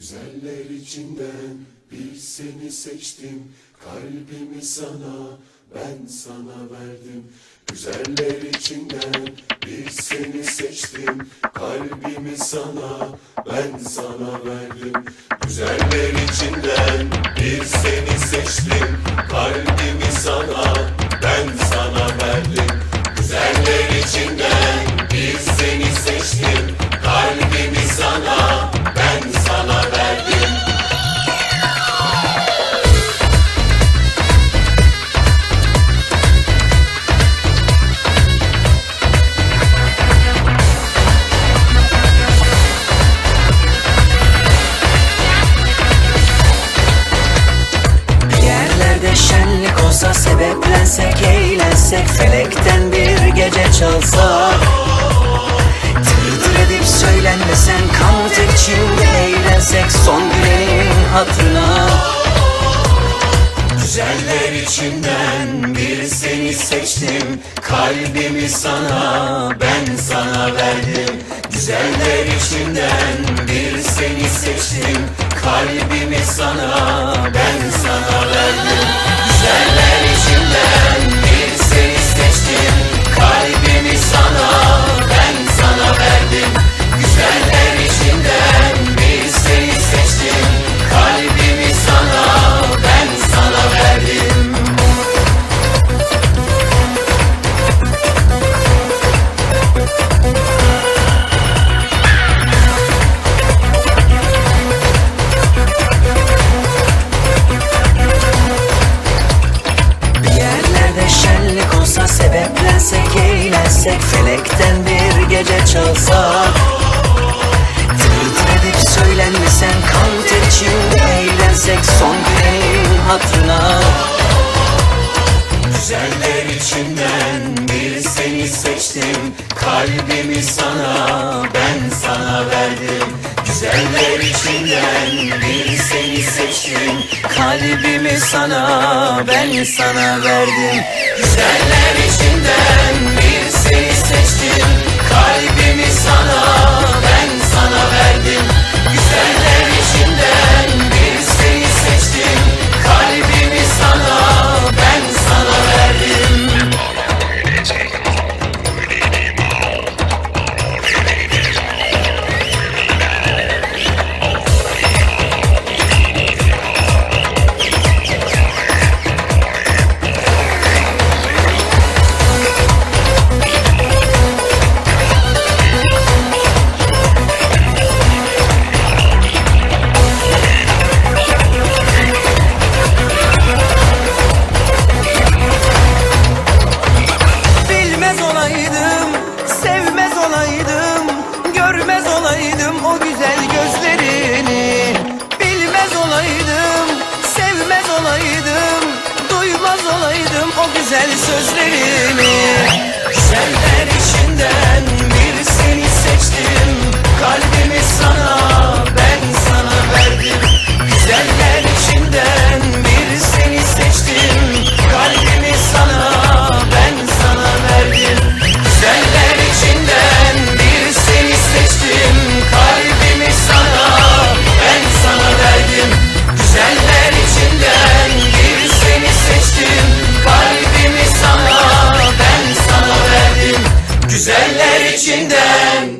Güzeller içinden bir seni seçtim. Kalbimi sana ben sana verdim. Güzeller içinden bir seni seçtim. Kalbimi sana ben sana verdim. Güzeller içinden bir seni seçtim. Kalbimi sana ben sebeplensek eğlensek Felekten bir gece çalsa. Tır edip söylenmesen kanat içinde eğlensek Son gülenin hatırına. Güzeller içinden bir seni seçtim Kalbimi sana ben sana verdim. Güzeller içinden bir seni seçtim Kalbimi sana ben sana verdim şenlik olsa sebeplensek eğlensek Felekten bir gece çalsa. Tır tır edip söylenmesen kanat içinde eğlensek Son gülenin hatırına. Güzeller içinden bir seni seçtim. Kalbimi sana ben sana verdim. Güzeller içinden bir seni seçtim. Kalbimi sana ben sana verdim Güzeller içinden bir seni seçtim. Kalbimi sana ben sana verdim o güzel sözlerini. Senden içinden birisini seçtim Kalbim içinden